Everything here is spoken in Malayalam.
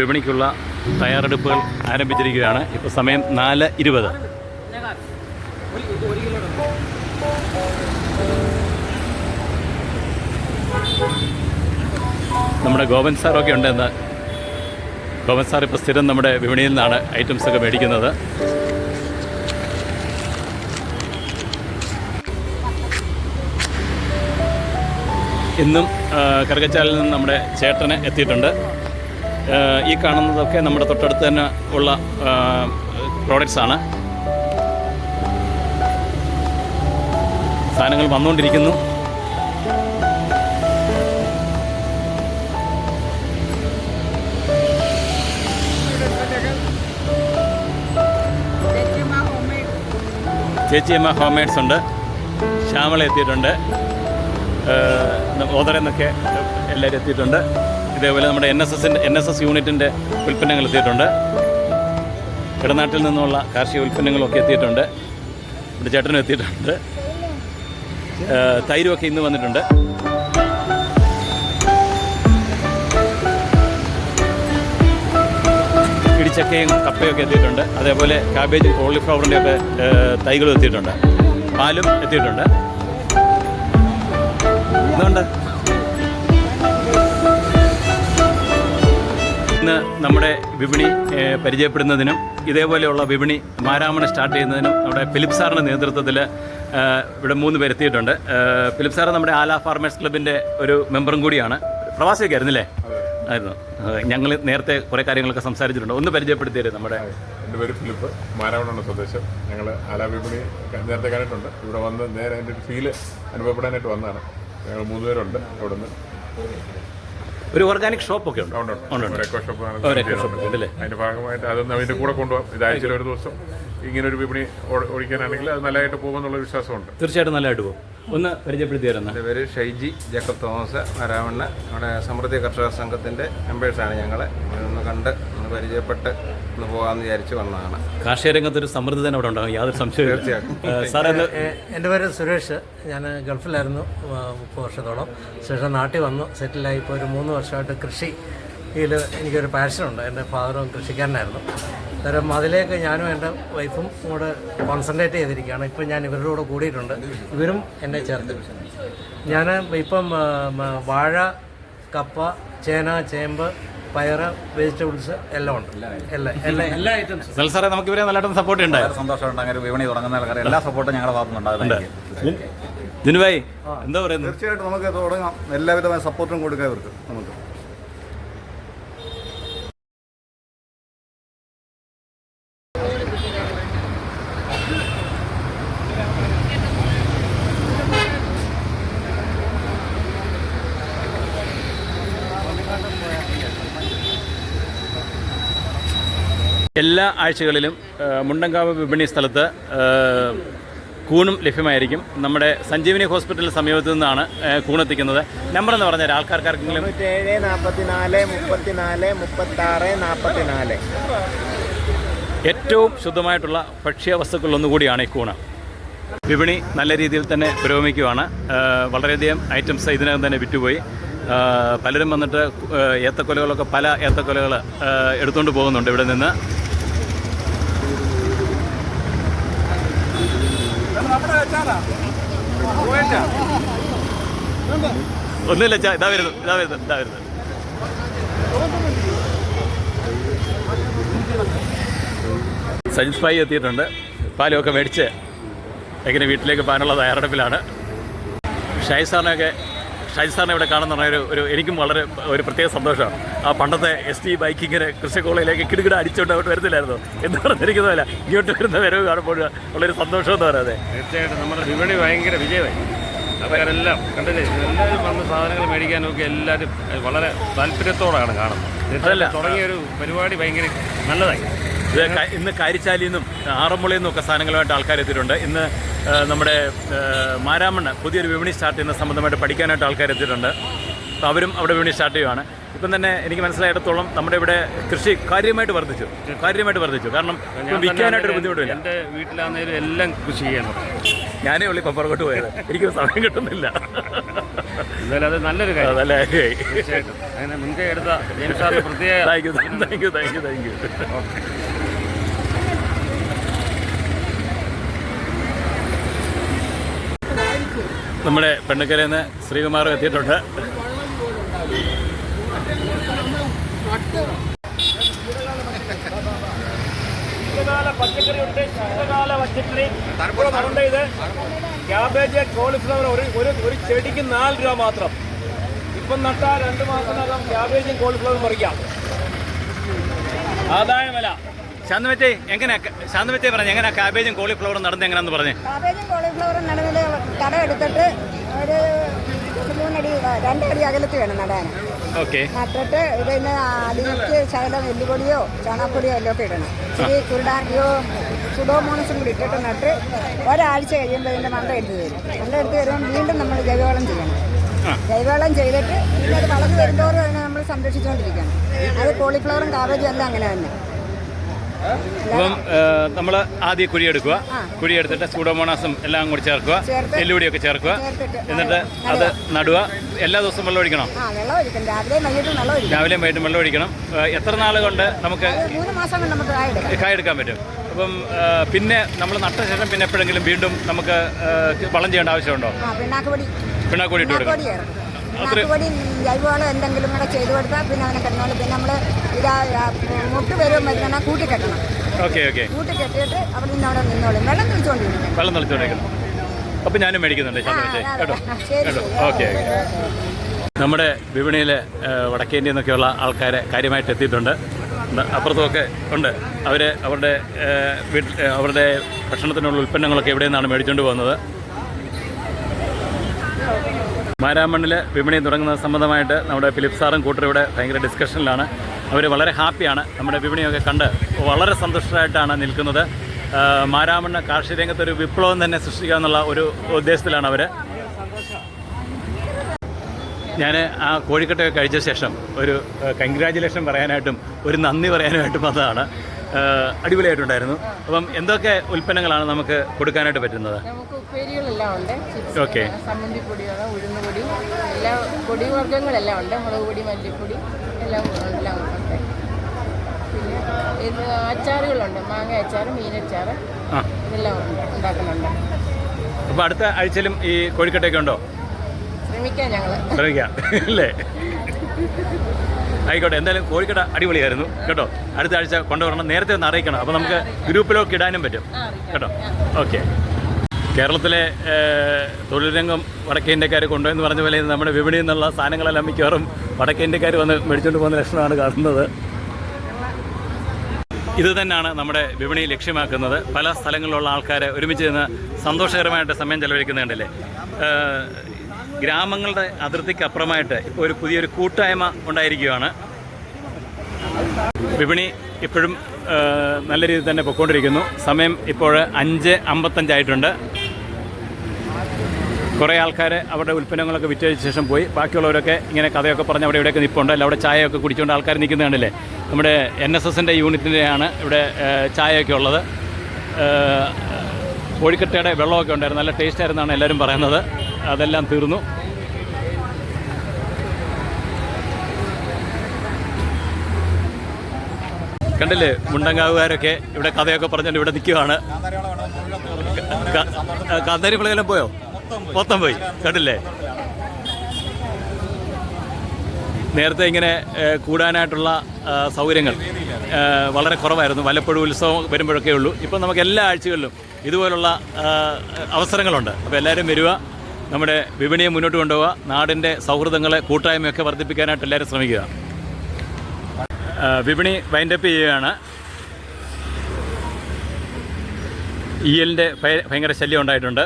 വിപണിക്കുള്ള തയ്യാറെടുപ്പുകൾ ആരംഭിച്ചിരിക്കുകയാണ്. ഇപ്പോൾ സമയം നാല് ഇരുപത്. നമ്മുടെ ഗോവൻ സാറൊക്കെ ഉണ്ടെന്ന്. ഗോവൻ സാർ ഇപ്പോൾ സ്ഥിരം നമ്മുടെ വിപണിയിൽ നിന്നാണ് ഐറ്റംസ് ഒക്കെ മേടിക്കുന്നത്. ഇന്നും കറുകച്ചാലിൽ നിന്ന് നമ്മുടെ ചേട്ടന് എത്തിയിട്ടുണ്ട്. ഈ കാണുന്നതൊക്കെ നമ്മുടെ തൊട്ടടുത്ത് തന്നെ ഉള്ള പ്രോഡക്റ്റ്സ് ആണ്. സാധനങ്ങൾ വന്നുകൊണ്ടിരിക്കുന്നു. ചേച്ചിയമ്മ ഹോം മേഡ്സ് ഉണ്ട്. ശ്യാമള എത്തിയിട്ടുണ്ട്. ഓതറെന്നൊക്കെ എല്ലാവരും എത്തിയിട്ടുണ്ട്. ഇതേപോലെ നമ്മുടെ എൻ എസ് എസിന്റെ എൻ എസ് എസ് യൂണിറ്റിന്റെ ഉൽപ്പന്നങ്ങൾ എത്തിയിട്ടുണ്ട്. ഇടനാട്ടിൽ നിന്നുള്ള കാർഷിക ഉൽപ്പന്നങ്ങളൊക്കെ എത്തിയിട്ടുണ്ട്. ഇവിടെ ചേട്ടനും എത്തിയിട്ടുണ്ട്. തൈരുമൊക്കെ ഇന്ന് വന്നിട്ടുണ്ട്. ഇടിച്ചക്കയും കപ്പയൊക്കെ എത്തിയിട്ടുണ്ട്. അതേപോലെ കാബേജ് കോളിഫ്ലവറിന്റെ ഒക്കെ തൈകളും എത്തിയിട്ടുണ്ട്. പാലും എത്തിയിട്ടുണ്ട്. ഇതുകൊണ്ട് ഇന്ന് നമ്മുടെ വിപണി പരിചയപ്പെടുന്നതിനും ഇതേപോലെയുള്ള വിപണി മാരാമണ സ്റ്റാർട്ട് ചെയ്യുന്നതിനും നമ്മുടെ ഫിലിപ്പ് സാറിന്റെ നേതൃത്വത്തിൽ ഇവിടെ മൂന്ന് പേരെത്തിയിട്ടുണ്ട് ഫിലിപ്പ് സാറ് നമ്മുടെ ആല ഫാർമേഴ്സ് ക്ലബിന്റെ ഒരു മെമ്പറും കൂടിയാണ്. പ്രവാസിയൊക്കെ ആയിരുന്നില്ലേ ആയിരുന്നു ഞങ്ങൾ നേരത്തെ കുറേ കാര്യങ്ങളൊക്കെ സംസാരിച്ചിട്ടുണ്ട്. ഒന്ന് പരിചയപ്പെടുത്തിയത് നമ്മുടെ എന്റെ പേര് ഫിലിപ്പ് മാരാവണമാണ് സ്വദേശം. ഞങ്ങൾ ആലാ വിപണി നേരത്തെ കണ്ടിട്ടുണ്ട്. ഇവിടെ വന്ന് നേരെ അതിന്റെ ഒരു ഫീൽ അനുഭവപ്പെടാനായിട്ട് വന്നതാണ്. ഞങ്ങൾ മൂന്ന് പേരുണ്ട് നിന്ന് ഒരു ഓർഗാനിക് ഷോപ്പൊക്കെ ഉണ്ട്. ഉണ്ട്, അതിന്റെ ഭാഗമായിട്ട് അതൊന്നും അതിന്റെ കൂടെ കൊണ്ടുപോകാം. ഇത് ആഴ്ചയിൽ ഒരു ദിവസം ഇങ്ങനെ ഒരു വിപണി ഒഴിക്കാനാണെങ്കിൽ അത് നല്ലതായിട്ട് പോകുമെന്നുള്ള വിശ്വാസമുണ്ട്. തീർച്ചയായിട്ടും നല്ലതായിട്ട് പോകും. ഒന്ന് പരിചയപ്പെടുത്തി തരുന്ന. എന്റെ പേര് ഷൈജി ജേക്കബ് തോമസ് ആരാമണ്ണ നമ്മുടെ സമൃദ്ധി കർഷക സംഘത്തിന്റെ മെമ്പേഴ്സാണ് ഞങ്ങളെ. ഒന്ന് കണ്ട് ഒന്ന് പരിചയപ്പെട്ട് ഒന്ന് പോകാമെന്ന് വിചാരിച്ച് വന്നതാണ്. കാർഷിക രംഗത്ത് ഒരു സമൃദ്ധി തന്നെ അവിടെ ഉണ്ടാകും. യാതൊരു സംശയവും തീർച്ചയായിട്ടും. എന്റെ പേര് സുരേഷ്. ഞാൻ ഗൾഫിലായിരുന്നു മുപ്പത് വർഷത്തോളം. ശേഷം നാട്ടിൽ വന്നു സെറ്റിലായി ഇപ്പോൾ ഒരു മൂന്ന് വർഷമായിട്ട് കൃഷിയിൽ എനിക്കൊരു പാഷനുണ്ട് എന്റെ ഫാദറും കൃഷിക്കാരനായിരുന്നു. അന്നേരം അതിലേക്ക് ഞാനും എന്റെ വൈഫും കൂടെ കോൺസെൻട്രേറ്റ് ചെയ്തിരിക്കുകയാണ്. ഇപ്പം ഞാൻ ഇവരുടെ കൂടെ കൂടിയിട്ടുണ്ട്. ഇവരും എന്നെ ചേർത്ത്. ഞാൻ ഇപ്പം വാഴ കപ്പ ചേന ചേമ്പ് പയറ് വെജിറ്റബിൾസ് എല്ലാം ഉണ്ട്. എല്ലാ എല്ലാ എല്ലാ ഐറ്റംസ്. സാറേ നമുക്ക് ഇവരെ നല്ലതായിട്ട് സപ്പോർട്ട് ഉണ്ടായിരുന്നു സന്തോഷമുണ്ട് അങ്ങനെ വിപണി തുടങ്ങുന്ന ആൾക്കാർ എല്ലാ സപ്പോർട്ടും ഞങ്ങളുടെ ഭാഗത്തുനിന്നുണ്ടാകുന്നതായിരിക്കും ജിനുഭായി എന്താ പറയുന്നത്? തീർച്ചയായിട്ടും നമുക്ക് തുടങ്ങാം. എല്ലാവിധമായ സപ്പോർട്ടും കൊടുക്കാം ഇവർക്ക് നമുക്ക്. എല്ലാ ആഴ്ചകളിലും മുണ്ടങ്കാവ് വിപണി സ്ഥലത്ത് കൂണും ലഭ്യമായിരിക്കും. നമ്മുടെ സഞ്ജീവിനി ഹോസ്പിറ്റലിന് സമീപത്ത് നിന്നാണ് കൂണെത്തിക്കുന്നത്. നമ്പർ എന്ന് പറഞ്ഞാൽ ആൾക്കാർക്കാർക്കെങ്കിലും തൊണ്ണൂറ്റേഴ് നാൽപ്പത്തിനാല് മുപ്പത്തിനാല് മുപ്പത്താറ് നാൽപ്പത്തിനാല് ഏറ്റവും ശുദ്ധമായിട്ടുള്ള ഭക്ഷ്യ വസ്തുക്കളിൽ ഒന്നുകൂടിയാണ് ഈ കൂണ്. വിപണി നല്ല രീതിയിൽ തന്നെ പുരോഗമിക്കുകയാണ് വളരെയധികം ഐറ്റംസ് ഇതിനകം തന്നെ വിറ്റുപോയി. പലരും വന്നിട്ട് ഏത്തക്കൊലകളൊക്കെ പല ഏത്തക്കൊലകൾ എടുത്തുകൊണ്ട് പോകുന്നുണ്ട് ഇവിടെ നിന്ന്. ഒന്നുമില്ല ചാ ഇതാ വരുന്നു ഇതാ വരുന്നു ഇതാ വരുന്നു. സജിത് ഭായി എത്തിയിട്ടുണ്ട്. പാലുമൊക്കെ മേടിച്ച് എങ്ങനെ വീട്ടിലേക്ക് പോകാനുള്ള തയ്യാറെടുപ്പിലാണ്. ഷായി ഷാജി സാറിനെ ഇവിടെ കാണുന്ന പറഞ്ഞ ഒരു ഒരു എനിക്കും വളരെ ഒരു പ്രത്യേക സന്തോഷമാണ്. ആ പണ്ടത്തെ എസ് ടി ബൈക്കിങ്ങിന് കൃഷി കോളേജിലേക്ക് കിടുകിട അടിച്ചുകൊണ്ട് അങ്ങോട്ട് വരുന്നില്ലായിരുന്നു. എന്ന് പറഞ്ഞിരിക്കുന്നതല്ല. ഇങ്ങോട്ട് വരുന്ന വരവ് കാണുമ്പോൾ ഉള്ളൊരു സന്തോഷം എന്ന് പറയാതെ തീർച്ചയായിട്ടും നമ്മുടെ വിപണി ഭയങ്കര വിജയമായി. അവരെല്ലാം കണ്ടില്ലേ എല്ലാവരും വന്ന് സാധനങ്ങൾ മേടിക്കാനൊക്കെ എല്ലാവരും വളരെ താല്പര്യത്തോടാണ് കാണുന്നത്. അതല്ല തുടങ്ങിയ ഒരു പരിപാടി ഭയങ്കര നല്ലതായി. ഇത് ഇന്ന് കാരിച്ചാലിൽ നിന്നും ആറന്മുളയിൽ നിന്നും ഒക്കെ സാധനങ്ങളുമായിട്ട് ആൾക്കാർ എത്തിയിട്ടുണ്ട്. ഇന്ന് നമ്മുടെ മാരാമണ്ണ് പുതിയൊരു വിപണി സ്റ്റാർട്ട് ചെയ്യുന്ന സംബന്ധമായിട്ട് പഠിക്കാനായിട്ട് ആൾക്കാർ എത്തിയിട്ടുണ്ട്. അപ്പോൾ അവരും അവിടെ വിപണി സ്റ്റാർട്ട് ചെയ്യുവാണ്. ഇപ്പം തന്നെ എനിക്ക് മനസ്സിലായിടത്തോളം നമ്മുടെ ഇവിടെ കൃഷി കാര്യമായിട്ട് വർദ്ധിച്ചു. കാര്യമായിട്ട് വർദ്ധിച്ചു. കാരണം വിൽക്കാനായിട്ട് വിൽക്കാനായിട്ടൊരു ബുദ്ധിമുട്ടില്ല. എന്റെ വീട്ടിലാണെങ്കിലും എല്ലാം കൃഷി ചെയ്യണം. ഞാനേ ഉള്ളി കൊപ്പറകോട്ട് പോയത്. എനിക്ക് സമയം കിട്ടുന്നില്ല. എന്തായാലും അത് നല്ലൊരു കാര്യം. അതല്ലേ? തീർച്ചയായിട്ടും. അങ്ങനെ മുൻകൈ എടുത്ത thank you thank you thank you thank you നമ്മുടെ പെണ്ണുക്കരയിൽ നിന്ന് ശ്രീകുമാർ എത്തിയിട്ടുണ്ട്. പച്ചക്കറി. ഉണ്ട് പച്ചക്കറി ക്യാബേജ് കോളിഫ്ലവർ ഒരു ഒരു ചെടിക്ക് നാല് രൂപ മാത്രം. ഇപ്പം നട്ടാൽ രണ്ട് മാസത്തിനകം ക്യാബേജും കോളിഫ്ലവറും പറിക്കാം. ആദായ വില. ശാന്തമറ്റേ എങ്ങനെ ശാന്തമറ്റേ പറഞ്ഞു എങ്ങനെ കാബേജും കോളിഫ്ലവറും നടന്ന് എങ്ങനെയാന്ന് പറഞ്ഞു? കാബേജും കോളിഫ്ലവറും നടന്നത് കട എടുത്തിട്ട് ഒരു മൂന്നടി രണ്ടടി അകലത്ത് വേണം നടാൻ. ഓക്കെ നട്ടിട്ട് ഇതിന് അതിലേക്ക് ശകലം എല്ലുപൊടിയോ ചാണകപ്പൊടിയോ എല്ലാം ഒക്കെ ഇടണം. ഈ കുരുടാക്കിയോ സുഡോമോണസും കൂടി ഇട്ടിട്ട് നട്ട് ഒരാഴ്ച കഴിയുമ്പോൾ ഇതിന്റെ മണ്ട എടുത്ത് തരും. മണ്ട എടുത്ത് വരുമ്പോൾ വീണ്ടും നമ്മൾ ജൈവവളം ചെയ്യണം. ജൈവവളം ചെയ്തിട്ട് പിന്നെ അത് വളർന്നു വരുന്നതോറും അതിനെ നമ്മൾ സംരക്ഷിച്ചുകൊണ്ടിരിക്കണം. അത് കോളിഫ്ലവറും കാബേജും എല്ലാം അങ്ങനെ തന്നെ. അപ്പം നമ്മൾ ആദ്യം കുഴിയെടുക്കുക കുഴിയെടുത്തിട്ട് സൂഡോമോണാസും എല്ലാം കൂടി ചേർക്കുക. എല്ലുപൊടിയൊക്കെ ചേർക്കുക. എന്നിട്ട് അത് നടുക. എല്ലാ ദിവസവും വെള്ളം ഒഴിക്കണം. രാവിലെയും വൈകിട്ടും വെള്ളം ഒഴിക്കണം. എത്ര നാൾ കൊണ്ട് നമുക്ക് കായ കായെടുക്കാൻ പറ്റും. അപ്പം പിന്നെ നമ്മൾ നട്ട ശേഷം പിന്നെ എപ്പോഴെങ്കിലും വീണ്ടും നമുക്ക് വളം ചെയ്യേണ്ട ആവശ്യമുണ്ടോ? പിണ്ണാക്കുപൊടി ഇട്ട് കൊടുക്കണം പിണ്ണാക്കുപൊടി ജൈവവളം എന്തെങ്കിലും കൂടെ ചെയ്തു കൊടുത്താൽ പിന്നെ അവനെ കിടന്നോളൂ. പിന്നെ നമ്മൾ ഇതാ മുട്ട് വരും തന്നെ കൂട്ടി കെട്ടണം. Okay okay. കൂട്ടി കെട്ടിയിട്ട് അവിടെ നിന്ന് അവിടെ നിന്നോളും. വെള്ളം തളിച്ചോണ്ടിരിക്കും വെള്ളം തളിച്ചോണ്ടിരിക്കും അപ്പം ഞാനും മേടിക്കുന്നുണ്ട് കേട്ടോ? കേട്ടോ? Okay okay. നമ്മുടെ വിപണിയിൽ വടക്കേന്ത്യയിൽ നിന്നൊക്കെയുള്ള ആൾക്കാർ കാര്യമായിട്ട് എത്തിയിട്ടുണ്ട്. അപ്പുറത്തുമൊക്കെ ഉണ്ട്. അവർ അവരുടെ വീട്ടിൽ അവരുടെ ഭക്ഷണത്തിനുള്ള ഉൽപ്പന്നങ്ങളൊക്കെ എവിടെ നിന്നാണ് മേടിച്ചുകൊണ്ട് പോകുന്നത്. മാരാമണ്ണിൽ വിപണി തുടങ്ങുന്നത് സംബന്ധമായിട്ട് നമ്മുടെ ഫിലിപ്പ് സാറും കൂട്ടർ ഇവിടെ ഭയങ്കര ഡിസ്കഷനിലാണ് അവർ വളരെ ഹാപ്പിയാണ് നമ്മുടെ വിപണിയൊക്കെ കണ്ട് വളരെ സന്തുഷ്ടരായിട്ടാണ് നിൽക്കുന്നത്. മാരാമണ്ണ് കാർഷിക രംഗത്ത് ഒരു വിപ്ലവം തന്നെ സൃഷ്ടിക്കുക എന്നുള്ള ഒരു ഉദ്ദേശത്തിലാണ് അവർ ഞാൻ ആ കോഴിക്കട്ടയൊക്കെ കഴിച്ച ശേഷം ഒരു കൺഗ്രാജുലേഷൻ പറയാനായിട്ടും ഒരു നന്ദി പറയാനായിട്ടും ആ, അടിപൊളിയായിട്ടുണ്ടായിരുന്നു. അപ്പം എന്തൊക്കെ ഉൽപ്പന്നങ്ങളാണ് നമുക്ക് കൊടുക്കാനായിട്ട് പറ്റുന്നത്? നമുക്ക് ഉപ്പേരികളെല്ലാം ഉണ്ട്. ഓക്കെ. സമ്മന്തി പൊടിയാണ് ഉഴുന്ന് എല്ലാ പൊടി വർഗങ്ങളെല്ലാം ഉണ്ട്. മുളക് പൊടി മല്ലിപ്പൊടി എല്ലാം എല്ലാം ഉണ്ട്. പിന്നെ ഇത് അച്ചാറുകളുണ്ട്. മാങ്ങ അച്ചാർ മീനച്ചാറ് ഇതെല്ലാം ഉണ്ട്. ഉണ്ടാക്കുന്നുണ്ട്. അപ്പോൾ അടുത്ത ആഴ്ചയിലും ഈ കോഴിക്കട്ടയൊക്കെ ഉണ്ടോ? ശ്രമിക്കാം ഞങ്ങൾ ശ്രമിക്കാം. അല്ലേ? ആയിക്കോട്ടെ എന്തായാലും കോഴിക്കട അടിപൊളിയായിരുന്നു. കേട്ടോ അടുത്ത ആഴ്ച കൊണ്ടുവരണം. നേരത്തെ ഒന്ന് അറിയിക്കണം. അപ്പോൾ നമുക്ക് ഗ്രൂപ്പിലൊക്കെ ഇടാനും പറ്റും. കേട്ടോ ഓക്കെ. കേരളത്തിലെ തൊഴിൽ രംഗം വടക്കേ ഇന്ത്യക്കാർ കൊണ്ടുപോയെന്ന് പറഞ്ഞ പോലെ നമ്മുടെ വിപണിയിൽ നിന്നുള്ള സാധനങ്ങളെല്ലാം മിക്കവാറും വടക്കേ ഇന്ത്യക്കാർ വന്ന് മേടിച്ചുകൊണ്ട് പോകുന്ന ലക്ഷണമാണ് കാണുന്നത്. ഇത് തന്നെയാണ് നമ്മുടെ വിപണി ലക്ഷ്യമാക്കുന്നത്. പല സ്ഥലങ്ങളിലുള്ള ആൾക്കാരെ ഒരുമിച്ച് നിന്ന് സന്തോഷകരമായിട്ട് സമയം ചെലവഴിക്കുന്നുണ്ടല്ലേ? ഗ്രാമങ്ങളുടെ അതിർത്തിക്ക് അപ്പുറമായിട്ട് ഇപ്പോൾ ഒരു പുതിയൊരു കൂട്ടായ്മ ഉണ്ടായിരിക്കുകയാണ്. വിപണി ഇപ്പോഴും നല്ല രീതിയിൽ തന്നെ പൊയ്ക്കൊണ്ടിരിക്കുന്നു സമയം ഇപ്പോൾ അഞ്ച് അമ്പത്തഞ്ചായിട്ടുണ്ട്. കുറേ ആൾക്കാർ അവരുടെ ഉൽപ്പന്നങ്ങളൊക്കെ വിറ്റഴിച്ച ശേഷം പോയി. ബാക്കിയുള്ളവരൊക്കെ ഇങ്ങനെ കഥയൊക്കെ പറഞ്ഞ് അവിടെ ഇവിടെയൊക്കെ നിൽപ്പുണ്ട് അല്ല അവിടെ ചായയൊക്കെ കുടിച്ചുകൊണ്ട് ആൾക്കാർ നിൽക്കുന്നത് കണ്ടില്ലേ? നമ്മുടെ എൻ എസ് എസിന്റെ യൂണിറ്റിന്റെയാണ് ഇവിടെ ചായയൊക്കെ ഉള്ളത്. കോഴിക്കട്ടയുടെ വെള്ളമൊക്കെ ഉണ്ടായിരുന്നു. നല്ല ടേസ്റ്റായിരുന്നാണ് എല്ലാവരും പറയുന്നത്. അതെല്ലാം തീർന്നു. കണ്ടില്ലേ മുണ്ടങ്കാവുകാരൊക്കെ ഇവിടെ കഥയൊക്കെ പറഞ്ഞുകൊണ്ട് ഇവിടെ നിൽക്കുകയാണ്. കാന്താരി പോയോ? മൊത്തം പോയി. കണ്ടില്ലേ? നേരത്തെ ഇങ്ങനെ കൂടാനായിട്ടുള്ള സൗകര്യങ്ങൾ വളരെ കുറവായിരുന്നു. വല്ലപ്പോഴും ഉത്സവം വരുമ്പോഴൊക്കെ ഉള്ളൂ ഇപ്പം നമുക്ക് എല്ലാ ആഴ്ചകളിലും ഇതുപോലുള്ള അവസരങ്ങളുണ്ട്. അപ്പോൾ എല്ലാവരും വരിക. നമ്മുടെ വിപണിയെ മുന്നോട്ട് കൊണ്ടുപോവുക നാടിന്റെ സൗഹൃദങ്ങളെ കൂട്ടായ്മയൊക്കെ വർദ്ധിപ്പിക്കാനായിട്ട് എല്ലാവരും ശ്രമിക്കുക. വിപണി വൈൻഡപ്പ് ചെയ്യുകയാണ്. ഇ എല്ലിന്റെ ഭയങ്കര ശല്യം ഉണ്ടായിട്ടുണ്ട്.